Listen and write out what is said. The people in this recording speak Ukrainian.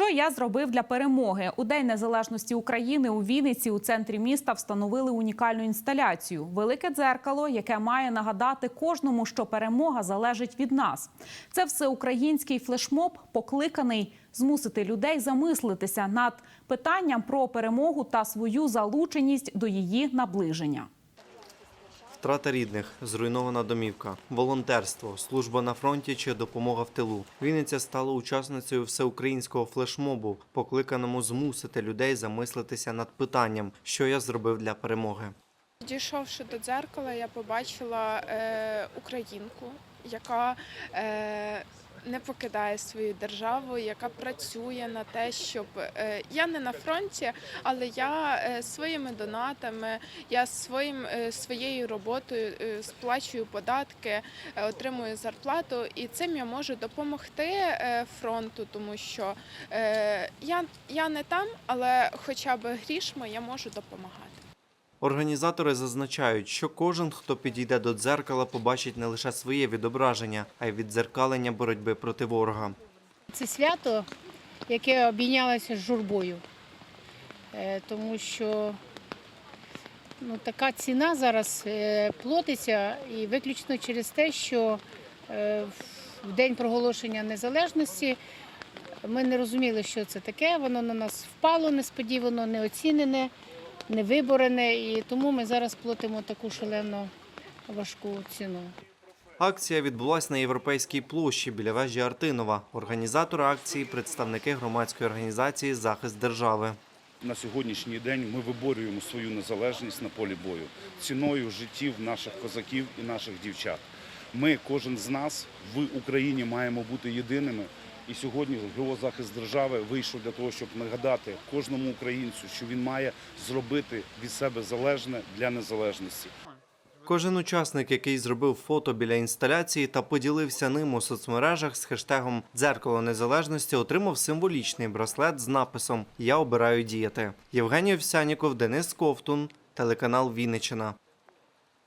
Що я зробив для перемоги? У День Незалежності України у Вінниці у центрі міста встановили унікальну інсталяцію велике дзеркало, яке має нагадати кожному, що перемога залежить від нас. Це всеукраїнський флешмоб, покликаний змусити людей замислитися над питанням про перемогу та свою залученість до її наближення. Втрата рідних, зруйнована домівка, волонтерство, служба на фронті чи допомога в тилу. Вінниця стала учасницею всеукраїнського флешмобу, покликаному змусити людей замислитися над питанням, що я зробив для перемоги. Дійшовши до дзеркала, я побачила е, українку, яка е, не покидає свою державу, яка працює на те, щоб е, я не на фронті, але я е, своїми донатами, я своїм е, своєю роботою сплачую податки, отримую зарплату, і цим я можу допомогти фронту, тому що я, я не там, але хоча б грішми я можу допомагати. Організатори зазначають, що кожен, хто підійде до дзеркала, побачить не лише своє відображення, а й віддзеркалення боротьби проти ворога. Це свято, яке обійнялося з журбою, Е, тому що ну, така ціна зараз е, платиться і виключно через те, що е, в день проголошення незалежності ми не розуміли, що це таке. Воно на нас впало несподівано, неоцінене, невиборене, і тому ми зараз платимо таку шалено важку ціну. Акція відбулась на європейській площі біля вежі Артинова. Організатори акції представники громадської організації Захист держави. На сьогоднішній день ми виборюємо свою незалежність на полі бою ціною життів наших козаків і наших дівчат. Ми, кожен з нас в Україні маємо бути єдиними. І сьогодні ГО захист держави вийшов для того, щоб нагадати кожному українцю, що він має зробити від себе залежне для незалежності. Кожен учасник, який зробив фото біля інсталяції та поділився ним у соцмережах з хештегом Дзеркало незалежності, отримав символічний браслет з написом Я обираю діяти. Євгеній Овсяніков, Денис Ковтун, телеканал Вінниччина.